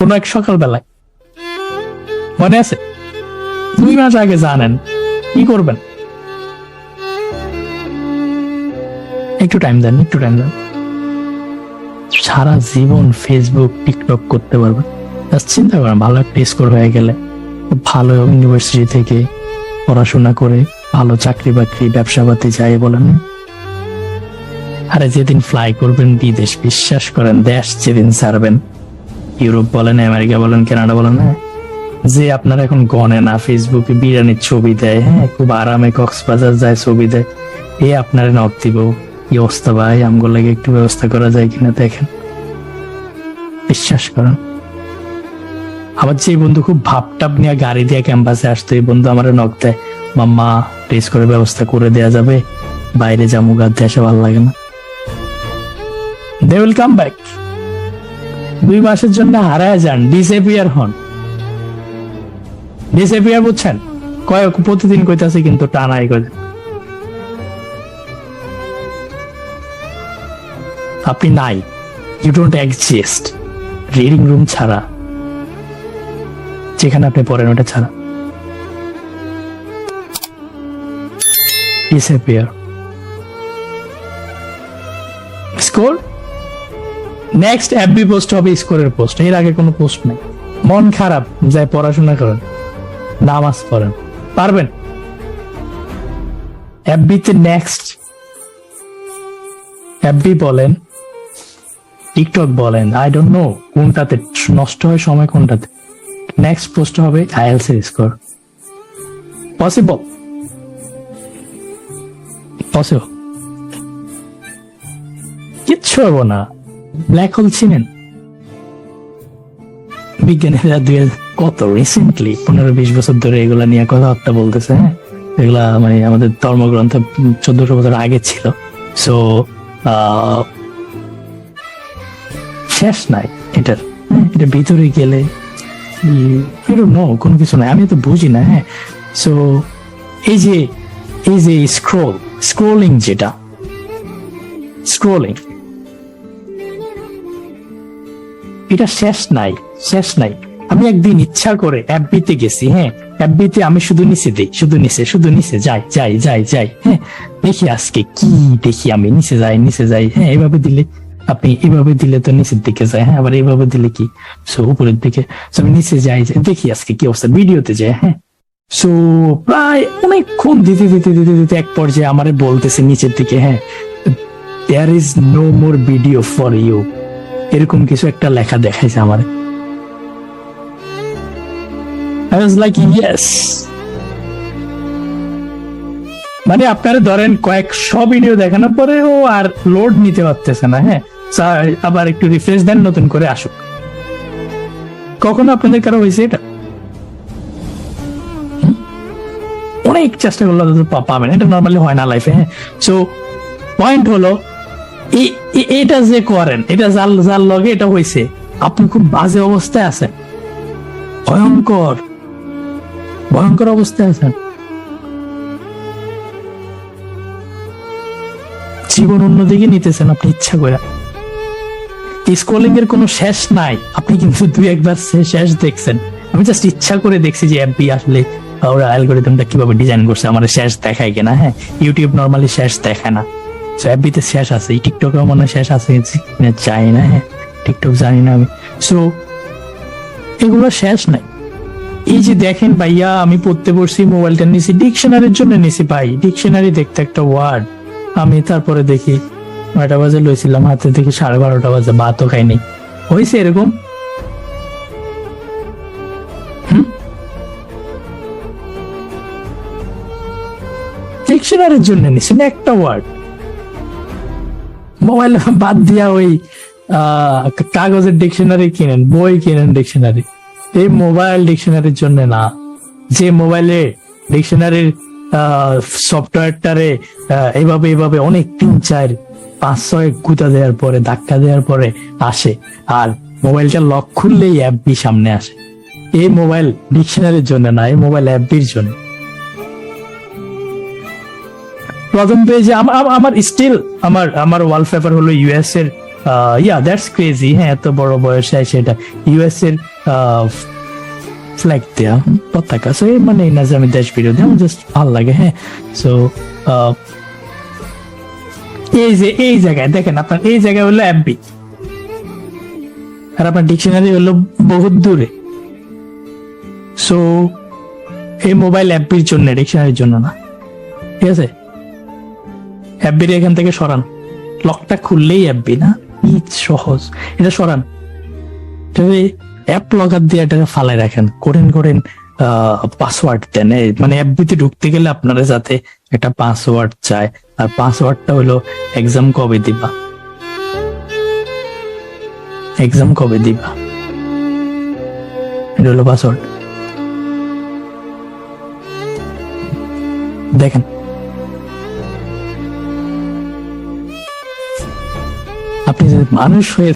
কোনো এক সকালবেলায়। মনে আছে? দুই মাস আগে জানেন, কি করবেন? একটু টাইম দেন, একটু টাইম দেন। সারা জীবন ফেসবুক টিকটক করতে পারবেন। চিন্তা করেন, ভালো একটা স্কোর হয়ে গেলে, ভালো ইউনিভার্সিটি থেকে পড়াশোনা করে ভালো চাকরি বাকরি, ব্যবসা পাতি যাই বলেন। আরে যেদিন ফ্লাই করবেন, বিদেশ, বিশ্বাস করেন, দেশ যেদিন ছাড়বেন ইউরোপ বলেন, আমেরিকা বলেন, কানাডা বলেন হ্যাঁ। যে আপনার এখন গনে না ফেসবুকে বিরিয়ানির ছবি দেয় হ্যাঁ খুব আরামে কক্সবাজার যায় ছবি দেয়, এ আপনার নক দিব। কি অবস্থা ভাই? আমগুলো লাগে একটু ব্যবস্থা করা যায় কিনা দেখেন। বিশ্বাস করেন। আমার যে বন্ধু খুব ভাবটাপ নিয়ে গাড়ি দিয়ে ক্যাম্পাসে আসতো, এই বন্ধু আমার নক দেয়, মাম্মা, টেস্ট করে ব্যবস্থা করে দেয়া যাবে, বাইরে যাব গাতে আসে ভালো লাগে না। দে উইল কাম ব্যাক দুই মাসের জন্য হারায় যান ডিসএপিয়ার হন। ডিসএপিয়ার বুঝছেন? কয়েক, প্রতিদিন কইতাছে কিন্তু টানাই কই আপনি নাই you don't exist reading room ছাড়া। যেখানে আপনি পড়েন, ওটা ছাড়া। ডিসঅ্যাপিয়ার স্কোর নেক্সট অ্যাপবি পোস্ট হবে স্কোরের পোস্ট এর আগে কোনো পোস্ট নেই। মন খারাপ, যায় পড়াশোনা করেন, নামাজ পড়েন। পারবেন? অ্যাপবিতে নেক্সট অ্যাপবি বলেন টিকটক বলেন আই ডোন্ট নো কোনটাতে নষ্ট হয়, সময় কোনটাতে। নেক্সট পোস্ট হবে আইএলস এর স্কোর পসিবল পসিবল কিচ্ছু হব না। ব্ল্যাক হোল চিনেন বিজ্ঞানীরা দুই কত রিসেন্টলি পনেরো বিশ বছর ধরে এগুলা নিয়ে কথাবার্তা বলতেছে হ্যাঁ? এগুলা মানে আমাদের ধর্মগ্রন্থ চোদ্দশো বছর আগে ছিল। সো শেষ নাই এটার এটা ভিতরে গেলে নো কোনো কিছু নাই। আমি তো বুঝি না হ্যাঁ? সো এই যে এই যে স্ক্রোল স্ক্রোলিং যেটা স্ক্রোলিং এটা শেষ নাই শেষ নাই। আমি একদিন ইচ্ছা করে অ্যাপবিতে গেছি হ্যাঁ। অ্যাপবিতে আমি শুধু নিচে দিই শুধু নিচে শুধু নিচে যাই যাই যাই যাই হ্যাঁ। দেখি আজকে কি দেখি আমি নিচে যাই নিচে যাই হ্যাঁ এইভাবে দিলে আপনি এইভাবে দিলে তো নিচের দিকে যায় হ্যাঁ আবার এইভাবে দিলে কি? সো উপরের দিকে। আমি নিচে যাই যাই, দেখি আজকে কি অবস্থা ভিডিওতে যায় হ্যাঁ। সো প্রায় অনেকক্ষণ দিতে দিতে দিতে দিতে এক পর্যায়ে আমারে বলতেছে নিচের দিকে হ্যাঁ there is no more video for you এরকম কিছু একটা লেখা দেখাইছে আমার। মানে আপনারা ধরেন কয়েকশো ভিডিও দেখানোর পরেও আর লোড নিতে পারতেছে না হ্যাঁ? আবার একটু রিফ্রেশ দেন, নতুন করে আসুক। কখনো আপনাদের কারও হয়েছে এটা? অনেক চেষ্টা করলে পাবেন। এটা নর্মালি হয় না লাইফে হ্যাঁ? সো পয়েন্ট হলো এটা যে করেন, এটা যার যার লগে এটা হয়েছে আপনি খুব বাজে অবস্থায় আছেন। ভয়ঙ্কর। ভয়ঙ্কর অবস্থায় আছেন। জীবন অন্যদিকে নিতেছেন আপনি, ইচ্ছা করে স্ক্রলিং এর কোনো শেষ নাই, আপনি কিন্তু দুই একবার শেষ দেখছেন। আমি জাস্ট ইচ্ছা করে দেখছি যে এমপি আসলে ওরা অ্যালগোরিদমটা কীভাবে ডিজাইন করছে, আমার শেষ দেখায় কিনা হ্যাঁ? ইউটিউব নর্মালি শেষ দেখায় না। অ্যাপবিতে শেষ আছে, এই টিকটকেও মনে শেষ আছে কিনা জানি না হ্যাঁ টিকটক জানি না আমি। সো এগুলো শেষ নাই। এই যে দেখেন ভাইয়া, আমি পড়তে বসছি মোবাইলটা নিছি, ডিকশনারির জন্য নিছি ভাই, ডিকশনারি দেখতে একটা ওয়ার্ড আমি তারপরে দেখি, নয়টা বাজে লইছিলাম, হাতে দেখি সাড়ে বারোটা বাজে, ভাতও খাইনি। হয়েছে এরকম? ডিকশনারির জন্য নিছেন একটা ওয়ার্ড মোবাইল বাদ দিয়া ওই কাগজের ডিকশনারি কিনেন, বই কিনেন ডিকশনারি। এই মোবাইল ডিকশনারির জন্য না। যে মোবাইলে ডিকশনারির সফটওয়্যারটারে এভাবে এভাবে অনেক তিন, চার, পাঁচ, ছয় গুতা দেওয়ার পরে, ধাক্কা দেওয়ার পরে আসে। আর মোবাইলটা লক খুললেই অ্যাপবি সামনে আসে। এই মোবাইল ডিকশনারির জন্য না, এই মোবাইল অ্যাপবির জন্য। প্রথম পেজে আমার স্টিল আমার আমার ওয়ালপেপার হলো ইউএস এর ইয়া দ্যাটস ক্রেজি হ্যাঁ এত বড় বয়সে সেটা ইউএস এর ফ্ল্যাগ দেয়া পতাকা। সো মানে না যে আমি দেশ বিরোধী, আমার জাস্ট লাগে হ্যাঁ। সো এই যে, এই জায়গায়, দেখেন আপনার, এই জায়গায় হলো এমপি আর আপনার ডিকশনারি হলো বহুত দূরে। সো এই মোবাইল অ্যাপবির জন্য ডিকশনারির জন্য না। ঠিক আছে? অ্যাপবির এখান থেকে সরান। লকটা খুললেই অ্যাপবি, না? কি সহজ। এটা সরান। অ্যাপ লগার দিয়ে এটাকে ফালাই রাখেন। করেন করেন পাসওয়ার্ড দেন। মানে অ্যাপবিতে ঢুকতে গেলে আপনারা যাতে একটা পাসওয়ার্ড চায়। আর পাসওয়ার্ডটা হলো এক্সাম কবে দিবা? এক্সাম কবে দিবা? এটা হলো পাসওয়ার্ড দেখেন। যদি মানুষ হয়ে